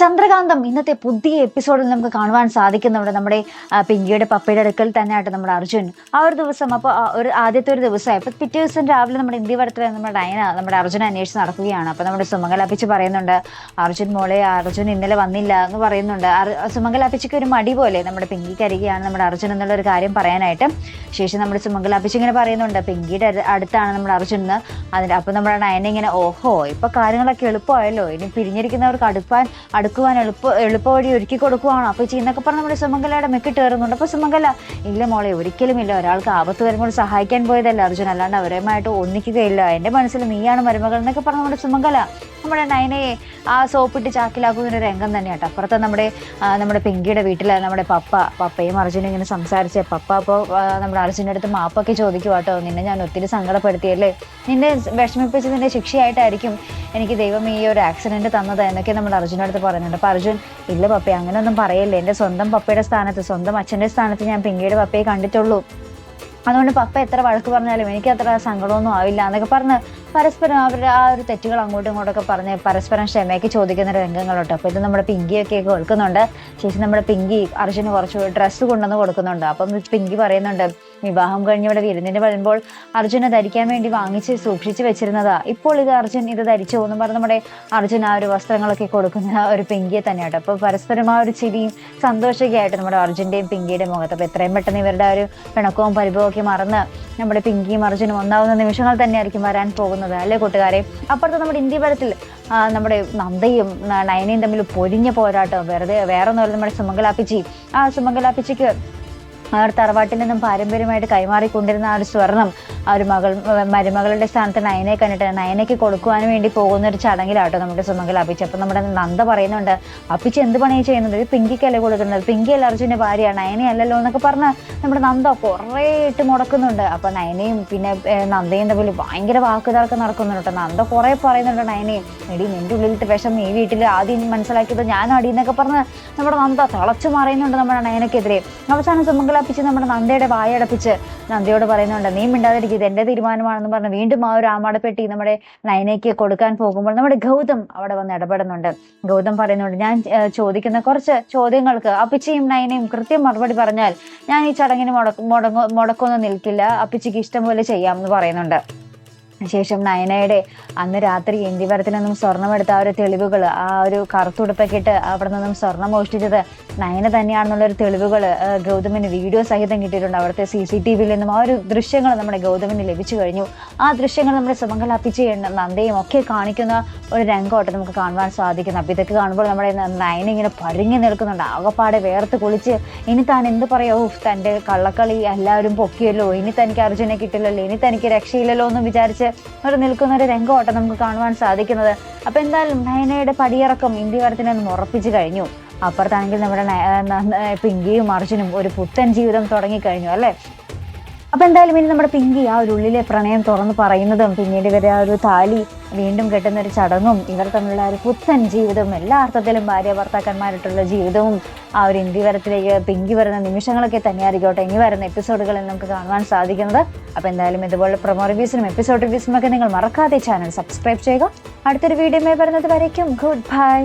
ചന്ദ്രകാന്തം ഇന്നത്തെ പുതിയ എപ്പിസോഡിൽ നമുക്ക് കാണുവാൻ സാധിക്കുന്നുണ്ട്. നമ്മുടെ പിങ്കിയുടെ പപ്പയുടെ അടുക്കൽ തന്നെയായിട്ട് നമ്മുടെ അർജുൻ. ആ ഒരു ദിവസം അപ്പോൾ ഒരു ആദ്യത്തെ ഒരു ദിവസമായി. അപ്പോൾ പിറ്റേ ദിവസം രാവിലെ നമ്മുടെ ഇന്ത്യ വരത്തിൽ നമ്മുടെ ഡയന നമ്മുടെ അർജുൻ അന്വേഷിച്ച് നടക്കുകയാണ്. അപ്പോൾ നമ്മുടെ സുമംഗലാപ്പിച്ച് പറയുന്നുണ്ട് അർജുൻ മോളെ അർജുൻ ഇന്നലെ വന്നില്ല എന്ന് പറയുന്നുണ്ട്. സുമംഗലാപിച്ചയ്ക്ക് ഒരു മടി പോലെ നമ്മുടെ പിങ്കിക്ക് അരികെയാണ് നമ്മുടെ അർജുൻ എന്നുള്ള ഒരു കാര്യം പറയാനായിട്ട്. ശേഷം നമ്മുടെ സുമംഗലാപ്പിച്ച് ഇങ്ങനെ പറയുന്നുണ്ട് പിങ്കിയുടെ അടുത്താണ് നമ്മുടെ അർജുൻ അതിന് അപ്പോൾ നമ്മുടെ നയന ഇങ്ങനെ ഓഹോ ഇപ്പോൾ കാര്യങ്ങളൊക്കെ എളുപ്പമായല്ലോ. ഇനി പിരിഞ്ഞിരിക്കുന്നവർക്ക് അടുപ്പാൻ അടുക്കുവാൻ എളുപ്പ എളുപ്പവഴി ഒരുക്കി കൊടുക്കുവാണോ. അപ്പോൾ ചെയ്യുന്നൊക്കെ പറഞ്ഞ് നമ്മുടെ സുമംഗലയുടെ മെക്കിട്ട് കയറുന്നുണ്ട്. അപ്പോൾ സുമംഗല ഇല്ല മോളെ ഒരിക്കലും ഇല്ല ഒരാൾക്ക് ആപത്ത് വരുമ്പോൾ സഹായിക്കാൻ പോയതല്ല അർജുൻ. അല്ലാണ്ട് അവരുമായിട്ട് ഒന്നിക്കുകയില്ല. എന്റെ മനസ്സിൽ നീയാണ് മരുമകൾ എന്നൊക്കെ പറഞ്ഞ് നമ്മുടെ സുമംഗല. നമ്മുടെ നയനയെ ആ സോപ്പിട്ട് ചാക്കിലാക്കുന്ന ഒരു രംഗം തന്നെയാട്ടോ. അപ്പുറത്ത് നമ്മുടെ നമ്മുടെ പിങ്കിയുടെ വീട്ടിൽ നമ്മുടെ പപ്പ പപ്പയും അർജുനും ഇങ്ങനെ സംസാരിച്ച് പപ്പ അപ്പോൾ നമ്മുടെ അർജുന്റെ അടുത്ത് മാപ്പൊക്കെ ചോദിക്കും കേട്ടോ നിന്നെ ഞാൻ ഒത്തിരി സങ്കടപ്പെടുത്തിയല്ലേ? നിന്നെ വിഷമിപ്പിച്ച് നിന്റെ ശിക്ഷയായിട്ടായിരിക്കും എനിക്ക് ദൈവം ഈ ഒരു ആക്സിഡന്റ് തന്നത് എന്നൊക്കെ നമ്മുടെ അർജുന്റെ അടുത്ത് പറയുന്നുണ്ട്. അപ്പോൾ അർജുൻ ഇല്ല പപ്പ അങ്ങനെയൊന്നും പറയല്ലേ. എന്റെ സ്വന്തം പപ്പയുടെ സ്ഥാനത്ത് സ്വന്തം അച്ഛന്റെ സ്ഥാനത്ത് ഞാൻ പിങ്കിയുടെ പപ്പയെ കണ്ടിട്ടുള്ളൂ. അതുകൊണ്ട് പപ്പ എത്ര വഴക്ക് പറഞ്ഞാലും എനിക്ക് അത്ര സങ്കടമൊന്നും ആവില്ല എന്നൊക്കെ പറഞ്ഞ് പരസ്പരം അവരുടെ ആ ഒരു തെറ്റുകൾ അങ്ങോട്ടും ഇങ്ങോട്ടൊക്കെ പറഞ്ഞ് പരസ്പരം ക്ഷമയൊക്കെ ചോദിക്കുന്ന രംഗങ്ങളുണ്ട്. അപ്പോൾ ഇത് നമ്മുടെ പിങ്കിയൊക്കെ കേൾക്കുന്നുണ്ട്. ശേഷം നമ്മുടെ പിങ്കി അർജുന് കുറച്ച് ഡ്രസ്സ് കൊണ്ടുവന്ന് കൊടുക്കുന്നുണ്ട്. അപ്പം പിങ്കി പറയുന്നുണ്ട് വിവാഹം കഴിഞ്ഞ് ഇവിടെ വിരുന്നിന് വരുമ്പോൾ അർജുനെ ധരിക്കാൻ വേണ്ടി വാങ്ങിച്ച് സൂക്ഷിച്ച് വെച്ചിരുന്നതാ. ഇപ്പോൾ ഇത് അർജുൻ ഇത് ധരിച്ചു പോകുന്നു പറഞ്ഞ് നമ്മുടെ അർജുൻ ആ ഒരു വസ്ത്രങ്ങളൊക്കെ കൊടുക്കുന്ന ഒരു പിങ്കിയെ തന്നെയാണ്. അപ്പോൾ പരസ്പരം ആ ഒരു ചിരിയും സന്തോഷമൊക്കെ ആയിട്ട് നമ്മുടെ അർജുന്റെയും പിങ്കിയുടെയും മുഖത്ത്. അപ്പോൾ എത്രയും പെട്ടെന്ന് ഇവരുടെ ആ ഒരു പിണക്കവും പരിഭവവും ഒക്കെ മറന്ന് നമ്മുടെ പിങ്കിയും അർജുനും ഒന്നാവുന്ന നിമിഷങ്ങൾ തന്നെയായിരിക്കും വരാൻ പോകുന്നത് അല്ലേ കൂട്ടുകാരെ? അപ്പുറത്ത് നമ്മുടെ ഇന്ത്യ പരത്തിൽ നമ്മുടെ നന്ദയും നയനയും തമ്മിൽ പൊരിഞ്ഞ പോരാട്ടം വെറുതെ വേറെ ഒന്നുമല്ല നമ്മുടെ സുമംഗലാപ്പിച്ചി ആ സുമംഗലാപ്പിച്ചിക്ക് ഒരു തറവാട്ടിൽ നിന്നും പാരമ്പര്യമായിട്ട് കൈമാറിക്കൊണ്ടിരുന്ന ആ ഒരു സ്വർണം ആ ഒരു മകൾ മരുമകളുടെ സ്ഥാനത്ത് നയനെ കണ്ടിട്ട് നയനയ്ക്ക് കൊടുക്കുവാൻ വേണ്ടി പോകുന്ന ഒരു ചടങ്ങിലാട്ടോ നമ്മുടെ സുമംഗൽ അപ്പിച്ച് അപ്പം നമ്മുടെ നന്ദ പറയുന്നുണ്ട് അപ്പിച്ച് എന്ത് പണി ചെയ്യുന്നത്? ഇത് പിങ്കിക്കല്ലേ കൊടുക്കുന്നത്? പിങ്കി അല്ല അർജുന്റെ ഭാര്യയാണ് നയനെ അല്ലല്ലോ എന്നൊക്കെ പറഞ്ഞ് നമ്മുടെ നന്ദ കുറേ ഇട്ട് മുടക്കുന്നുണ്ട്. അപ്പം നയനയും പിന്നെ നന്ദയും തമ്മിൽ ഭയങ്കര വാക്കുതർക്കം നടക്കുന്നുണ്ട്. നന്ദ കുറേ പറയുന്നുണ്ട് നയനയും എടി നിന്റെ ഉള്ളിലത്തെ വിഷം ഈ വീട്ടിൽ ആദ്യം മനസ്സിലാക്കിയത് ഞാൻ അടി എന്നൊക്കെ പറഞ്ഞ് നമ്മുടെ നന്ദ തിളച്ചു മറിയുന്നുണ്ട് നമ്മുടെ നയനക്കെതിരെ. അവസാനം സുമംഗലാപ്പിച്ച് നമ്മുടെ നന്ദയുടെ വായടപ്പിച്ച് നന്ദയോട് പറയുന്നുണ്ട് നീ മിണ്ടാതിരിക്കും ഇത് എന്റെ തീരുമാനമാണെന്ന് പറഞ്ഞ് വീണ്ടും ആ ഒരു ആമാടപ്പെട്ടി നമ്മുടെ നയനയ്ക്ക് കൊടുക്കാൻ പോകുമ്പോൾ നമ്മുടെ ഗൗതം അവിടെ വന്ന് ഇടപെടുന്നുണ്ട്. ഗൗതം പറയുന്നുണ്ട് ഞാൻ ചോദിക്കുന്ന കുറച്ച് ചോദ്യങ്ങൾക്ക് അപ്പിച്ചയും നയനയും കൃത്യം മറുപടി പറഞ്ഞാൽ ഞാൻ ഈ ചടങ്ങിന് മുടക്കു മുടങ്ങോ മുടക്കൊന്നും നിൽക്കില്ല. അപ്പിച്ചയ്ക്ക് ഇഷ്ടം പോലെ ചെയ്യാമെന്ന് പറയുന്നുണ്ട്. ശേഷം നയനയുടെ അന്ന് രാത്രി എന്തിവരത്തിൽ നിന്നും സ്വർണമെടുത്ത ആ ഒരു തെളിവുകൾ ആ ഒരു കറുത്തുടുപ്പൊക്കെ ഇട്ട് അവിടെ നിന്നും സ്വർണം മോഷ്ടിച്ചത് നയന തന്നെയാണെന്നുള്ള ഒരു തെളിവുകൾ ഗൗതമിന് വീഡിയോ സഹിതം കിട്ടിയിട്ടുണ്ട്. അവിടുത്തെ സി സി ടി വിയിൽ നിന്നും ആ ഒരു ദൃശ്യങ്ങൾ നമ്മുടെ ഗൗതമിന് ലഭിച്ചു കഴിഞ്ഞു. ആ ദൃശ്യങ്ങൾ നമ്മുടെ സുമംഗലാപ്പിച്ച് നന്ദയും ഒക്കെ കാണിക്കുന്ന ഒരു രംഗമായിട്ട് നമുക്ക് കാണുവാൻ സാധിക്കുന്നു. അപ്പോൾ ഇതൊക്കെ കാണുമ്പോൾ നമ്മുടെ നയന ഇങ്ങനെ പരുങ്ങി നിൽക്കുന്നുണ്ട്. ആകപ്പാടെ വേർത്ത് കുളിച്ച് ഇനി താൻ എന്ത് പറയാ? തന്റെ കള്ളക്കളി എല്ലാവരും പൊക്കിയല്ലോ. ഇനി തനിക്ക് അർജുനെ കിട്ടില്ലല്ലോ. ഇനി തനിക്ക് രക്ഷയില്ലല്ലോ എന്ന് വിചാരിച്ച് ഒരു നിൽക്കുന്ന ഒരു രംഗമായിട്ട് നമുക്ക് കാണുവാൻ സാധിക്കുന്നത്. അപ്പോൾ എന്തായാലും നയനയുടെ പടിയിറക്കം ഇന്ത്യ വരത്തിനെ ഒന്ന് ഉറപ്പിച്ചു കഴിഞ്ഞു. അപ്പുറത്താണെങ്കിൽ നമ്മുടെ പിങ്കിയും അർജുനും ഒരു പുത്തൻ ജീവിതം തുടങ്ങിക്കഴിഞ്ഞു അല്ലേ? അപ്പൊ എന്തായാലും ഇനി നമ്മുടെ പിങ്കി ആ ഒരു ഉള്ളിലെ പ്രണയം തുറന്ന് പറയുന്നതും പിന്നീട് ഇവരെ ആ ഒരു താലി വീണ്ടും കെട്ടുന്ന ഒരു ചടങ്ങും ഇവർ തമ്മിലുള്ള ഒരു പുത്തൻ ജീവിതവും എല്ലാ അർത്ഥത്തിലും ഭാര്യ ഭർത്താക്കന്മാരായിട്ടുള്ള ജീവിതവും ആ ഒരു ഇന്ത്യവരത്തിലേക്ക് പിങ്കി വരുന്ന നിമിഷങ്ങളൊക്കെ തന്നെയായിരിക്കട്ടെ ഇനി വരുന്ന എപ്പിസോഡുകളിൽ നമുക്ക് കാണുവാൻ സാധിക്കുന്നത്. അപ്പോൾ എന്തായാലും ഇതുപോലെ പ്രൊമോ റിവ്യൂസിനും എപ്പിസോഡ് റിവ്യൂസിനും ഒക്കെ നിങ്ങൾ മറക്കാതെ ചാനൽ സബ്സ്ക്രൈബ് ചെയ്യുക. അടുത്തൊരു വീഡിയോ വരുന്നത് വരയ്ക്കും. Good bye